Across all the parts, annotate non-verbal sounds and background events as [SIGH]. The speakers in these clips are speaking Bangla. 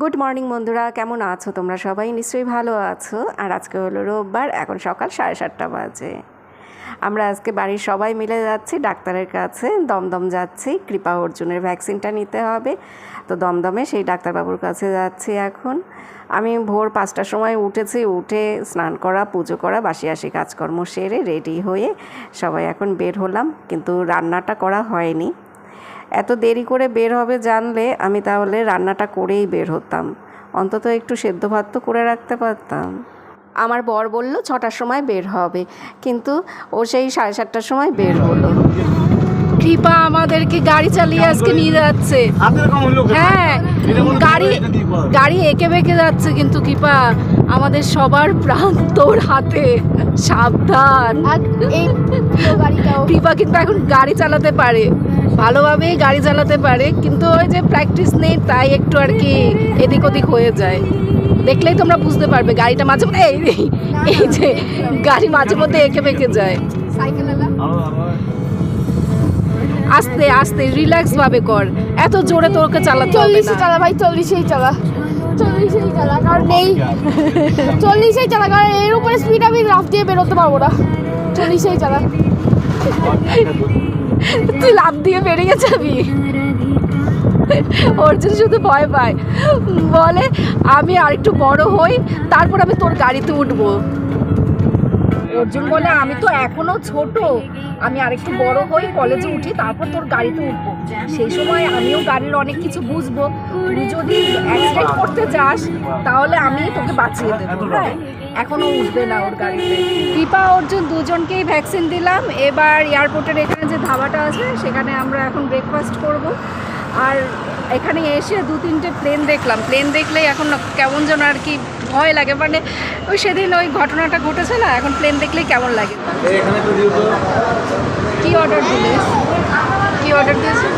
গুড মর্নিং বন্ধুরা। কেমন আছো তোমরা সবাই? নিশ্চয়ই ভালো আছো। আর আজকে হলো রোববার, এখন সকাল সাড়ে সাতটা বাজে। আমরা আজকে বাড়ির সবাই মিলে যাচ্ছি, ডাক্তারের কাছে। দমদম যাচ্ছি, কৃপা অর্জুনের ভ্যাকসিনটা নিতে হবে। তো দমদমে সেই ডাক্তারবাবুর কাছে যাচ্ছি এখন। আমি ভোর পাঁচটার সময় উঠেছি, উঠে স্নান করা, পুজো করা, বাসি আসি, কাজকর্ম সেরে রেডি হয়ে সবাই এখন বের হলাম। কিন্তু রান্নাটা করা হয়নি। এত দেরি করে বের হবে জানলে আমি তাহলে রান্নাটা করেই বের হতাম। অন্তত একটু সেদ্ধ ভাত তো করে রাখতে পারতাম। আমার বর বলল ছটার সময় বের হবে। কিন্তু ও সেই সাড়ে সাতটার সময় বের হলো। কৃপা আমাদেরকে গাড়ি চালিয়ে আজকে নিয়ে যাচ্ছে। হ্যাঁ গাড়ি গাড়ি এঁকে বেঁকে যাচ্ছে কিন্তু কৃপা আমাদের সবার প্রাণ তোর হাতে। সাবধান। কৃপা কিন্তু এখন গাড়ি চালাতে পারে। ভালোভাবেই গাড়ি চালাতে পারে কিন্তু ওই যে প্র্যাকটিস নেই তাই একটু আর কি এদিক ওদিক হয়ে যায়। দেখলেই তোমরা বুঝতে পারবে গাড়িটা মাঝে মধ্যে এই এই যে গাড়ি মাঝে মধ্যে এঁকে বেঁকে যায়। আস্তে আস্তে রিল্যাক্স ভাবে কর। এত জোরে তোকে চালাতে হবে চল্লিশে না। চালা ভাই চল্লিশেই চালা। চল্লিশেই চালা কারণ এই চল্লিশেই চালা কারণ এর উপরে স্পিড আমি রাফ দিয়ে বেরোতে পারব না। চল্লিশেই চালা। তুই লাভ দিয়ে বেরিয়ে যাবি? অর্জুন শুধু ভয় পায়। বলে আমি আর একটু বড় হই তারপর আমি তোর গাড়িতে উঠবো। অর্জুন বলে আমি তো এখনও ছোট। আমি আরেকটু বড় হই কলেজে উঠি তারপর তোর গাড়িতে উঠবো। সেই সময় আমিও গাড়ির অনেক কিছু বুঝব। তুই যদি অ্যাক্সিডেন্ট করতে যাস তাহলে আমি তোকে বাঁচিয়ে দেবো হ্যাঁ? এখনও উঠবে না ওর গাড়িতে। কৃপা অর্জুন দুজনকেই ভ্যাকসিন দিলাম। এবার এয়ারপোর্টের এখানে ধাবাটা আছে সেখানে আমরা এখন ব্রেকফাস্ট করব। আর এখানে এসে দু তিনটে প্লেন দেখলাম। প্লেন দেখলেই এখন কেমন যেন আর কি ভয় লাগে। মানে ওই সেদিন ওই ঘটনাটা ঘটেছে না এখন প্লেন দেখলেই কেমন লাগে। কি অর্ডার দিলিস কি অর্ডার দিয়েছিস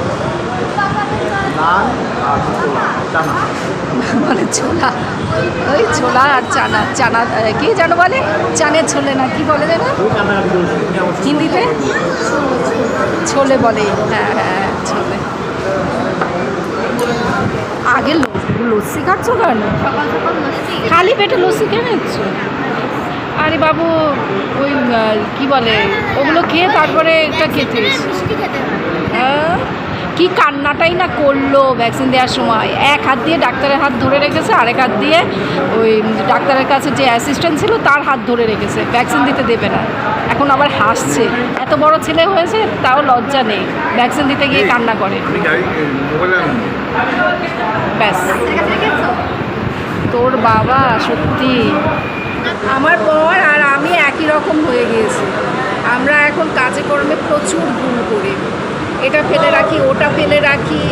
নান আর ছোলা চানা। মানে ছোলা। ওই ছোলা আর চানা। চানা কি জানো বলে? চানের ছোলে না কি বলে যেন? চানা হিন্দিতে? ছোলে বলে। হ্যাঁ হ্যাঁ ছোলে। আগে ল- লস্যি খাচ্ছ কেন? খালি পেটে লস্যি কেন নিচ্ছ আরে বাবু ওই কি বলে? ওগুলো খেয়ে তারপরে একটা খেতে আহ, কি কান্নাটাই না করল ভ্যাকসিন দেওয়ার সময়? এক হাত দিয়ে ডাক্তারের হাত ধরে রেখেছে আরেক হাত দিয়ে ওই ডাক্তারের কাছে যে অ্যাসিস্ট্যান্ট ছিল তার হাত ধরে রেখেছে। ভ্যাকসিন দিতে দেবে না। এখন আবার হাসছে। এত বড় ছেলে হয়েছে তাও লজ্জা নেই। ভ্যাকসিন দিতে গিয়ে কান্না করে। ব্যাস। তোর বাবা সত্যি। আমার বর আর আমি একই রকম হয়ে গিয়েছি। আমরা এখন কাজে কর্মে প্রচুর এটা ফেলে রাখি, ওটা ফেলে রাখি,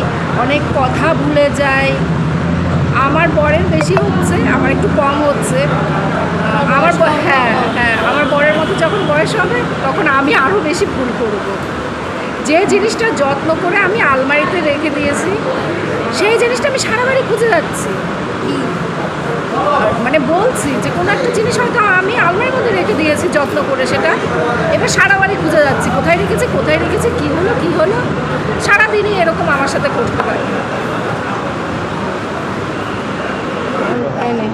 অনেক কথা ভুলে যাই। আমার বরের বেশি হচ্ছে, আমার একটু কম হচ্ছে। আমার হ্যাঁ হ্যাঁ আমার বরের মতো যখন বয়স হবে, তখন আমি আরও বেশি ভুল করব। যে জিনিসটা যত্ন করে আমি আলমারিতে রেখে দিয়েছি, সেই জিনিসটা আমি সারা বাড়ি খুঁজে যাচ্ছি। মানে বলছি যে কোনো একটা জিনিস হয়তো আমি আলমারির মধ্যে রেখে দিয়েছি যত্ন করে সেটা। এবার সারা বাড়ি খুঁজে যাচ্ছি কোথায় রেখেছি কোথায় রেখেছি কী হলো কী হলো? সারাদিনই এরকম আমার সাথে করতে পারে এই নে।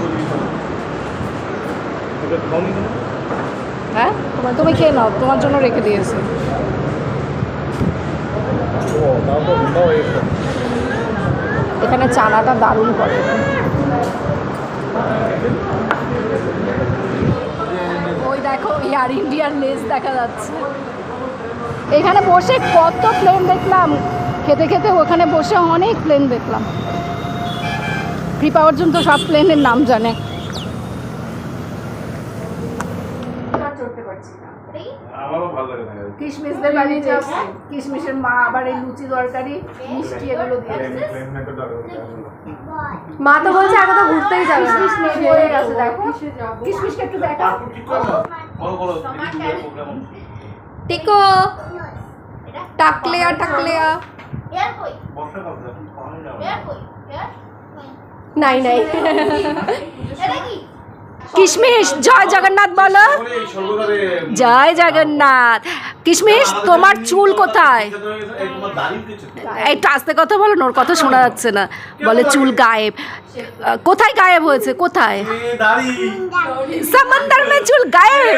হ্যাঁ? তোমার তুমি খেয়ে নাও তোমার জন্য রেখে দিয়েছি। এখানে চানাটা দারুণ করে। ওই দেখো এয়ার ইন্ডিয়ার লেস দেখা যাচ্ছে। এখানে বসে কত প্লেন দেখলাম। খেতে খেতে ওখানে বসে অনেক প্লেন দেখলাম। কৃপা অর্জুন তো সব প্লেনের নাম জানে। আমারও ভালো লাগে না কিশমিশদের কিশমিশের মা আবার এই লুচি তরকারি মিষ্টি এগুলো দিয়েছে মা তো বলছে এখন তো ঘুরতেই যাবে। কিশমিশ নেই গেছে দেখো। কিশমিশকে একটু দেখা। টিকো। টাকলেয়া টাকলেয়া। নাই নাই। কিশমিশ জয় জগন্নাথ বলো। জয় জগন্নাথ। কিশমিশ তোমার চুল কোথায়? এই এই আস্তে কথা বলো ওর কথা শোনা যাচ্ছে না। বলে চুল গায়েব। কোথায় গায়েব হয়েছে? কোথায়? সমন্দর মে চুল গায়েব।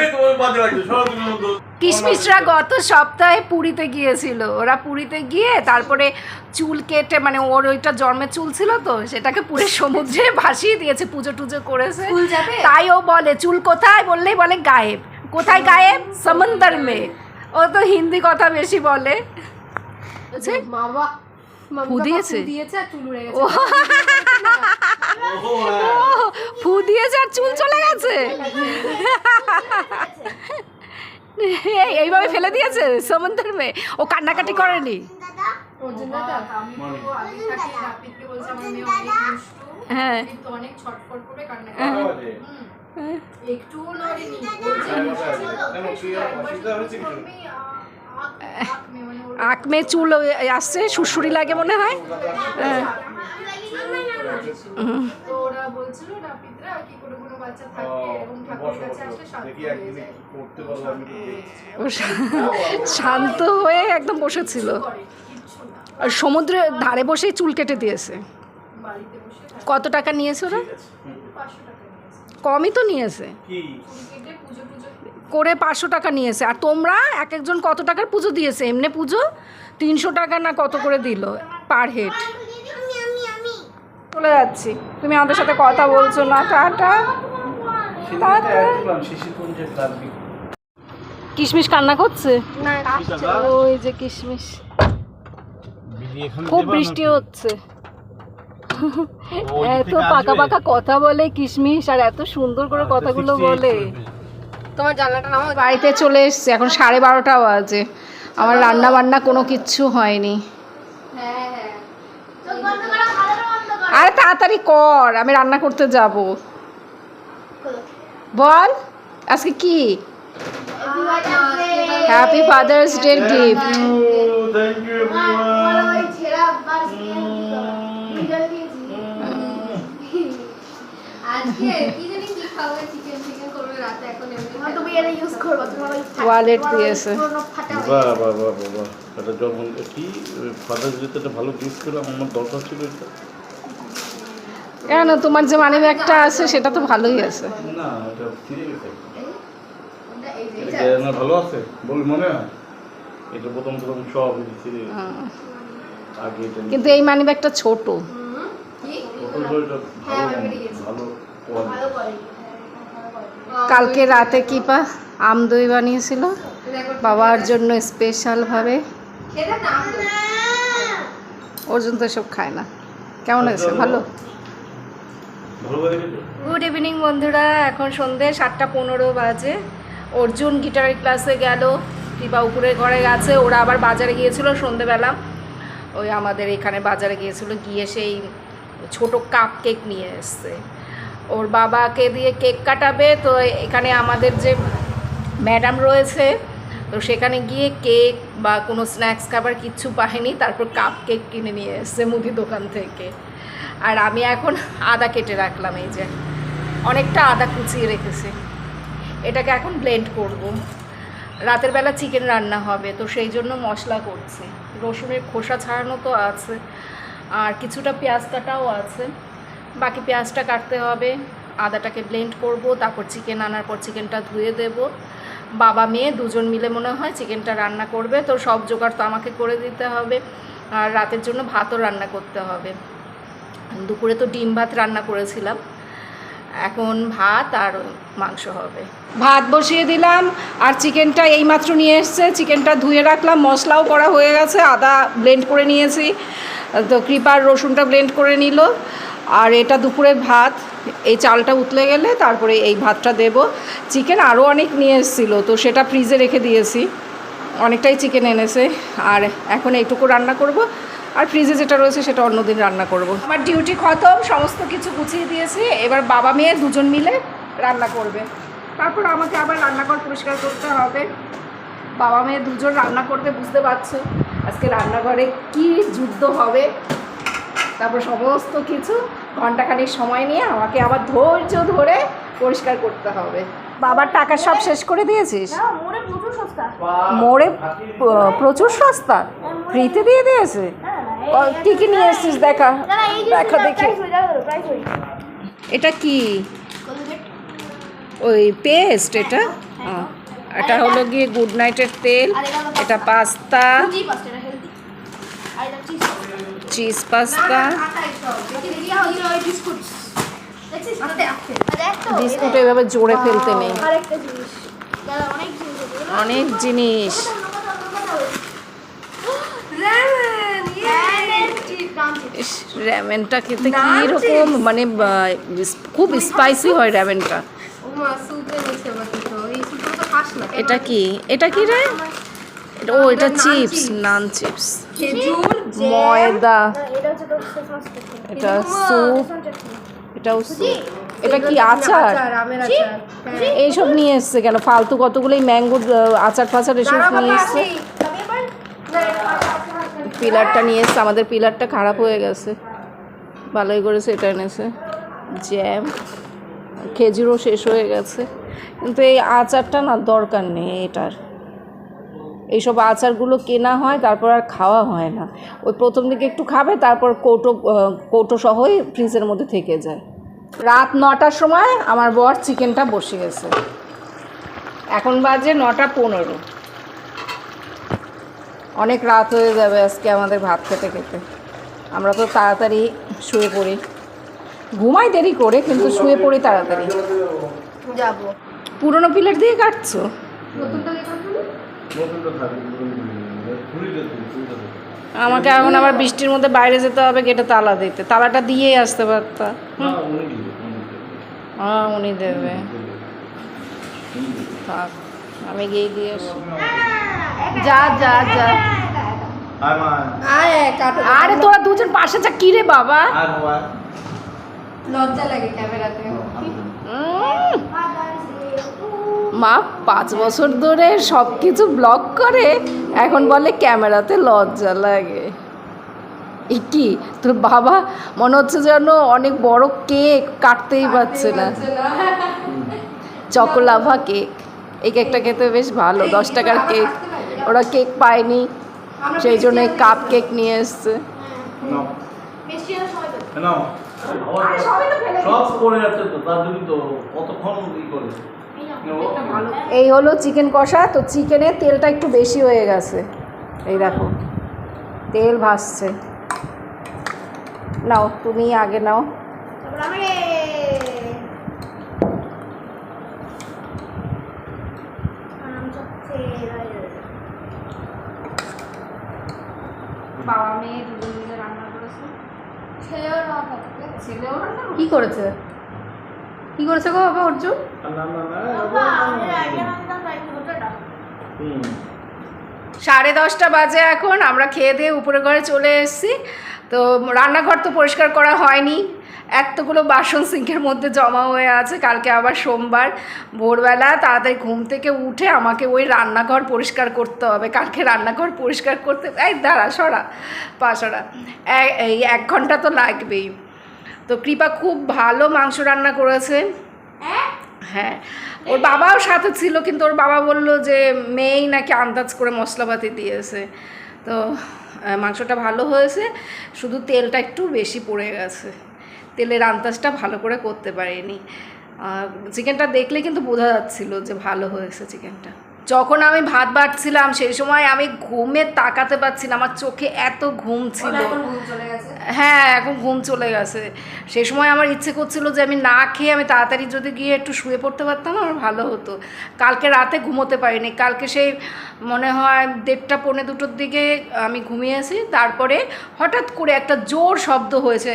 কিশমিশরা গত সপ্তাহে পুরীতে গিয়েছিল। ওরা পুরীতে গিয়ে তারপরে চুল কেটে মানে ওর ওইটা জন্মের চুল ছিল তো সেটাকে পুরো সমুদ্রে [LAUGHS] ভাসিয়ে দিয়েছে পুজো টুজো করেছে। তাই ও বলে চুল কোথায়? বললেই বলে গায়েব। কোথায় গায়েব? সমন্দর মে ও তো হিন্দি কথা বেশি বলে? মামা মামা ফু দিয়েছে? ফু দিয়েছে আর চুল চলে গেছে। এইভাবে ফেলে দিয়েছে সমুদ্রের মেয়ে। ও কান্নাকাটি করেনি। হ্যাঁ। হ্যাঁ, কটা বাজে? কেন, কি আর অসুবিধা হয়েছে কিছু? আঁক মেয়ে চুল আসছে সুরসুরি লাগে মনে হয়। হ্যাঁ। বাচ্চা ও, এবং ঠাকুরের কাছে আসলে শান্তি হয়ে যায় করতে আমি শান্ত হয়ে একদম বসেছিল আর সমুদ্রের ধারে বসেই চুল কেটে দিয়েছে বসে কত টাকা নিয়েছে ওরা কমই তো নিয়েছে করে পাঁচশো টাকা নিয়েছে আর তোমরা এক একজন কত টাকার পুজো দিয়েছে এমনি পুজো তিনশো টাকা না কত করে দিল পার হেড চলে যাচ্ছি তুমি আমাদের সাথে কথা বলছো না টাটা একদম কিশমিশ কান্না করছে? ওই যে কিশমিশ। খুব বৃষ্টি হচ্ছে। এত পাকা পাকা কথা বলে কিশমিশ আর এত সুন্দর করে কথাগুলো বলে। তোমার জানলাটা নামাও বাড়িতে চলে এসছে এখন সাড়ে বারোটা বাজে। আমার রান্না বান্না কোনো কিচ্ছু হয়নি। হ্যাঁ হ্যাঁ। আরে তাড়াতাড়ি কর আমি রান্না করতে যাব। বল আজকে কি? Happy father's day gift thank you, everyone. আজকে কি জানি কি খাবে চিকেন চিকেন করবে রাতে এখন এমনি তুমি এটা ইউজ করব তোমার ওই ওয়ালেট দিয়েছে পুরোনো ফাটা বাহ বাহ বাহ বাহ বাহ। এটা যখন কি ফাদার্স ডেতে ভালো গিফট পেলাম আমার দরকার ছিল এটা। কেন? তোমার যে মানি ব্যাগটা আছে সেটা তো ভালোই আছে। না এটা এটা ভালো আছে? বল মনে হয়। এটা প্রথম প্রথম সব আগে কিন্তু এই মানি ব্যাগটা ছোট। ভালো quality। কালকে রাতে কি পা আম দই বানিয়েছিল। বাবার জন্য স্পেশালভাবে দাও। অর্জুন তো এসব খায় না। কেমন হয়েছে? ভালো ভালো? গুড ইভিনিং বন্ধুরা, এখন সন্ধে সাতটা পনেরো বাজে। অর্জুন গিটারের ক্লাসে গেল, কৃপা উপরের ঘরে গেছে, ওরা আবার বাজারে গিয়েছিল সন্ধেবেলা। ওই আমাদের এখানে বাজারে গিয়েছিল, গিয়ে সেই ছোট কাপ কেক নিয়ে এসছে। ওর বাবাকে দিয়ে কেক কাটাবে, তো এখানে আমাদের যে ম্যাডাম রয়েছে, তো সেখানে গিয়ে কেক বা কোনো স্ন্যাক্স খাবার কিচ্ছু পাইনি, তারপর কাপ কেক কিনে নিয়ে এসছে মুদি দোকান থেকে। আর আমি এখন আদা কেটে রাখলাম এই যে। অনেকটা আদা কুচিয়ে রেখেছে। এটাকে এখন ব্লেন্ড করব। রাতের বেলা চিকেন রান্না হবে, তো সেই জন্য মশলা করছি। রসুনের খোসা ছাড়ানো তো আছে, আর কিছুটা পেঁয়াজ কাটাও আছে। বাকি পেঁয়াজটা কাটতে হবে, আদাটাকে ব্লেন্ড করব, তারপর চিকেন আনার পর চিকেনটা ধুয়ে দেব। বাবা মেয়ে দুজন মিলে মনে হয় চিকেনটা রান্না করবে। তো সব জোগাড় তো আমাকে করে দিতে হবে আর রাতের জন্য ভাতও রান্না করতে হবে। দুপুরে তো ডিম ভাত রান্না করেছিলাম। এখন ভাত আর মাংস হবে। ভাত বসিয়ে দিলাম আর চিকেনটা এইমাত্র নিয়ে এসছে। চিকেনটা ধুয়ে রাখলাম, মশলাও করা হয়ে গেছে, আদা ব্লেন্ড করে নিয়েছি। তো কৃপার রসুনটা ব্লেন্ড করে নিল। আর এটা দুপুরে ভাত, এই চালটা উতলে গেলে তারপরে এই ভাতটা দেব। চিকেন আরও অনেক নিয়ে এসেছিল, তো সেটা ফ্রিজে রেখে দিয়েছি। অনেকটাই চিকেন এনেছে, আর এখন এইটুকু রান্না করব। আর ফ্রিজে যেটা রয়েছে সেটা অন্যদিন রান্না করব। আমার ডিউটি খতম, সমস্ত কিছু গুছিয়ে দিয়েছি। এবার বাবা মেয়ে দুজন মিলে রান্না করবে। তারপর আমাকে আবার রান্নাঘর পরিষ্কার করতে হবে। বাবা মেয়ে দুজন রান্না করবে বুঝতে পারছ আজকে রান্নাঘরে কি যুদ্ধ হবে। তারপর সমস্ত কিছু ঘন্টাখানিক সময় নিয়ে আমাকে আবার ধৈর্য ধরে পরিষ্কার করতে হবে। বাবার টাকা সব শেষ করে দিয়েছিস? মোড়ে প্রচুর সস্তা। ফ্রিতে দিয়ে দিয়েছে? ক- কি কি নিয়ে এসেছিস দেখা? দেখা দেখি। হয়ে হয়ে। এটা কি? ওই পেস্ট এটা? এটা হলো গিয়ে গুড নাইটের তেল এটা পাস্তা জি পাঁচটা এটা হেলদি আর এটা চিজ চিজ পাস্তা। বিস্কুট এভাবে জোরে ফেলতে নেই। অনেক জিনিস। র্যামেনটা খেতে কীরকম মানে খুব স্পাইসি হয় র্যামেনটা। এটা কি? এটা কি রে? ও এটা চিপস নান চিপস। ময়দা। এটা স্যুপ। এটাও এটা কি আচার? আচার এইসব নিয়ে এসছে কেন? ফালতু কতগুলোই ম্যাঙ্গো আচার ফাচার এসব নিয়ে এসছে। পিলারটা নিয়ে এসছে। আমাদের পিলারটা খারাপ হয়ে গেছে। ভালোই করেছে এটা এনেছে জ্যাম। খেজুরও শেষ হয়ে গেছে। কিন্তু এই আচারটা না দরকার নেই এটার। এইসব আচারগুলো কেনা হয় তারপর আর খাওয়া হয় না। ওই প্রথম দিকে একটু খাবে তারপর কৌটো কৌটো সহই ফ্রিজের মধ্যে থেকে যায়। রাত নটার সময় আমার বর চিকেনটা বসিয়েছে। এখন বাজে নটা পনেরো। অনেক রাত হয়ে যাবে আজকে আমাদের ভাত খেতে খেতে। আমরা তো তাড়াতাড়ি শুয়ে পড়ি। ঘুমাই দেরি করে কিন্তু শুয়ে পড়ি তাড়াতাড়ি। যাব। পুরনো পিলার দিয়ে কাটছো? আমাকে এখন আবার বৃষ্টির মধ্যে বাইরে যেতে হবে গেটে তালা দিতে। তালাটা দিয়েই আসতে পারতা। উনি দিবে উনি দিবে। হ্যাঁ উনি দেবে। থাক আমি গিয়ে দিয়ে যা যা যা। হাই মা। আয় কাটো। আরে তোরা দুজন পাশে যা কি রে বাবা? লজ্জা লাগে ক্যামেরাতে মা পাঁচ বছর ধরে সব কিছু ব্লগ করে এখন বলে ক্যামেরাতে লজ্জা লাগে। এ কি? তোর বাবা মনে হচ্ছে যেন অনেক বড় কেক কাটতেই পারছে না। Choco lava cake. এই কেকটা খেতে বেশ ভালো দশ টাকার কেক। ওরা কেক পায়নি সেই জন্য কাপ কেক নিয়ে এসছে। সব যাচ্ছে তো তার তো কতক্ষণ ই করে? এই হলো চিকেন কষা, তো চিকেনের তেলটা একটু বেশি হয়ে গেছে। এই দেখো, তেল ভাসছে। নাও, তুমি আগে নাও তারপর আমি আম চচ্ছে বাবা মেয়ে দুজন মিলে রান্না করেছে ছেলেও না থাকবে ছেলেও রান্না কি করেছে কি করেছে গো বাবা অর্জুন? সাড়ে দশটা বাজে এখন আমরা খেয়ে দিয়ে উপরে ঘরে চলে এসেছি। তো রান্নাঘর তো পরিষ্কার করা হয়নি। এতগুলো বাসন সিঙ্কের মধ্যে জমা হয়ে আছে কালকে আবার সোমবার। ভোরবেলা তাড়াতাড়ি ঘুম থেকে উঠে আমাকে ওই রান্নাঘর পরিষ্কার করতে হবে। কালকে রান্নাঘর পরিষ্কার করতে এই দাঁড়া সরা পাশরা এই এক ঘণ্টা তো লাগবেই। তো কৃপা খুব ভালো মাংস রান্না করেছে। হ্যাঁ ওর বাবাও সাথে ছিল কিন্তু ওর বাবা বলল যে মেয়েই নাকি আন্দাজ করে মশলাপাতি দিয়েছে। তো মাংসটা ভালো হয়েছে শুধু তেলটা একটু বেশি পড়ে গেছে। তেলের আন্দাজটা ভালো করে করতে পারিনি। চিকেনটা দেখলে কিন্তু বোঝা যাচ্ছিল যে ভালো হয়েছে চিকেনটা। যখন আমি ভাত বাড়ছিলাম সেই সময় আমি ঘুমে তাকাতে পারছি না আমার চোখে এত ঘুম ছিল। হ্যাঁ এখন ঘুম চলে গেছে। সেই সময় আমার ইচ্ছে করছিল যে আমি না খেয়ে আমি তাড়াতাড়ি যদি গিয়ে একটু শুয়ে পড়তে পারতাম, আমার ভালো হতো। কালকে রাতে ঘুমোতে পারিনি। কালকে সেই মনে হয় দেড়টা পৌনে দুটোর দিকে আমি ঘুমিয়েছি। তারপরে হঠাৎ করে একটা জোর শব্দ হয়েছে।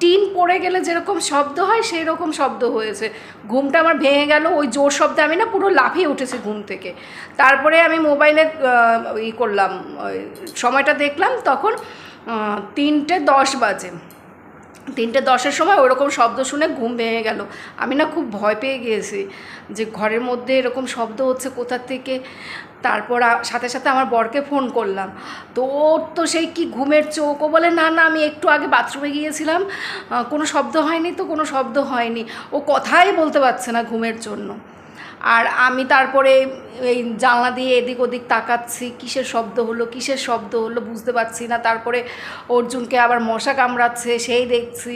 টিন পড়ে গেলে যেরকম শব্দ হয় সেই রকম শব্দ হয়েছে। ঘুমটা আমার ভেঙে গেল। ওই জোর শব্দে আমি না পুরো লাফিয়ে উঠেছি ঘুম থেকে। তারপরে আমি মোবাইলে ই করলাম। সময়টা দেখলাম, তখন তিনটে দশ বাজে। তিনটে দশের সময় ওরকম শব্দ শুনে ঘুম ভেঙে গেল। আমি না খুব ভয় পেয়ে গিয়েছি যে ঘরের মধ্যে এরকম শব্দ হচ্ছে কোথা থেকে। তারপর সাথে সাথে আমার বরকে ফোন করলাম। তো ওর তো সেই কি ঘুমের চোখ? ও বলে, না না, আমি একটু আগে বাথরুমে গিয়েছিলাম। কোনো শব্দ হয়নি তো? কোনো শব্দ হয়নি। ও কথাই বলতে পারছে না ঘুমের জন্য। আর আমি তারপরে এই জানলা দিয়ে এদিক ওদিক তাকাচ্ছি, কিসের শব্দ হলো, কিসের শব্দ হলো বুঝতে পারছি না। তারপরে অর্জুনকে আবার মশা কামড়াচ্ছে, সেই দেখছি।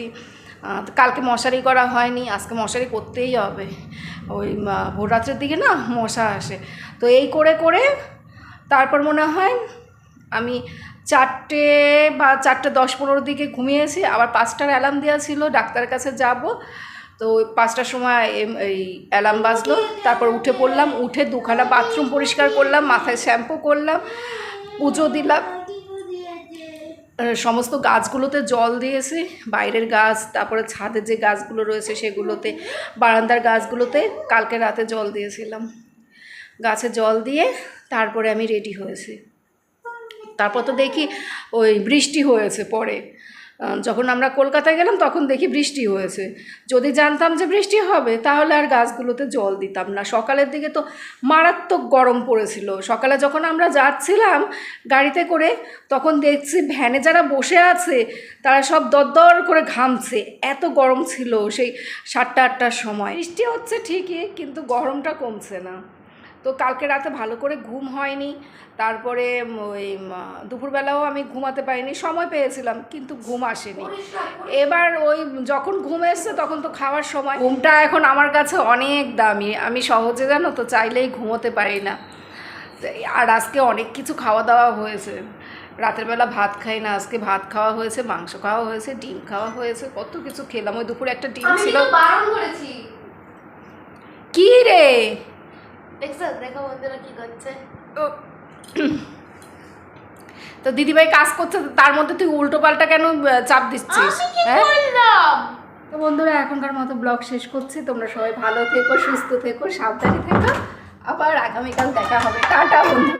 কালকে মশারি করা হয়নি, আজকে মশারি করতেই হবে। ওই ভোররাত্রের দিকে না মশা আসে। তো এই করে করে তারপর মনে হয় আমি চারটে বা চারটে দশ পনেরোর দিকে ঘুমিয়েছি, আবার পাঁচটার অ্যালার্ম দেওয়া ছিল, ডাক্তারের কাছে যাব। তো পাঁচটার সময় এই অ্যালার্ম বাজলো, তারপর উঠে পড়লাম, উঠে দুখানা বাথরুম পরিষ্কার করলাম, মাথায় শ্যাম্পু করলাম, পুজো দিলাম। সমস্ত গাছগুলোতে জল দিয়েছি, বাইরের গাছ, তারপরে ছাদের যে গাছগুলো রয়েছে সেগুলোতে, বারান্দার গাছগুলোতে কালকে রাতে জল দিয়েছিলাম। গাছে জল দিয়ে তারপরে আমি রেডি হয়েছি। তারপর তো দেখি ওই বৃষ্টি হয়েছে পরে। যখন আমরা কলকাতায় গেলাম তখন দেখি বৃষ্টি হয়েছে। যদি জানতাম যে বৃষ্টি হবে, তাহলে আর গাছগুলোতে জল দিতাম না। সকালের দিকে তো মারাত্মক গরম পড়েছিল। সকালে যখন আমরা যাচ্ছিলাম গাড়িতে করে, তখন দেখছি ভ্যানে যারা বসে আছে, তারা সব দরদর করে ঘামছে। এত গরম ছিল সেই সাতটা আটটার সময়। বৃষ্টি হচ্ছে ঠিকই, কিন্তু গরমটা কমছে না। তো কালকে রাতে ভালো করে ঘুম হয়নি। তারপরে ওই দুপুরবেলাও আমি ঘুমাতে পারিনি সময় পেয়েছিলাম কিন্তু ঘুম আসেনি। এবার ওই যখন ঘুম এসছে তখন তো খাওয়ার সময়। ঘুমটা এখন আমার কাছে অনেক দামি আমি সহজে জানো তো চাইলেই ঘুমোতে পারি না। আর আজকে অনেক কিছু খাওয়া দাওয়া হয়েছে। রাতের বেলা ভাত খাই না আজকে ভাত খাওয়া হয়েছে মাংস খাওয়া হয়েছে ডিম খাওয়া হয়েছে কত কিছু খেলাম। ওই দুপুরে একটা ডিম ছিল। কি রে? দেখছ দেখো বন্ধুরা কি করছে তো দিদিভাই কাজ করছে তার মধ্যে তুই উল্টো পাল্টা কেন চাপ দিচ্ছিস? হ্যাঁ? তো বন্ধুরা এখনকার মতো ব্লগ শেষ করছি। তোমরা সবাই ভালো থেকো সুস্থ থেকো সাবধানে থেকো। আবার আগামীকাল দেখা হবে। টাটা বন্ধু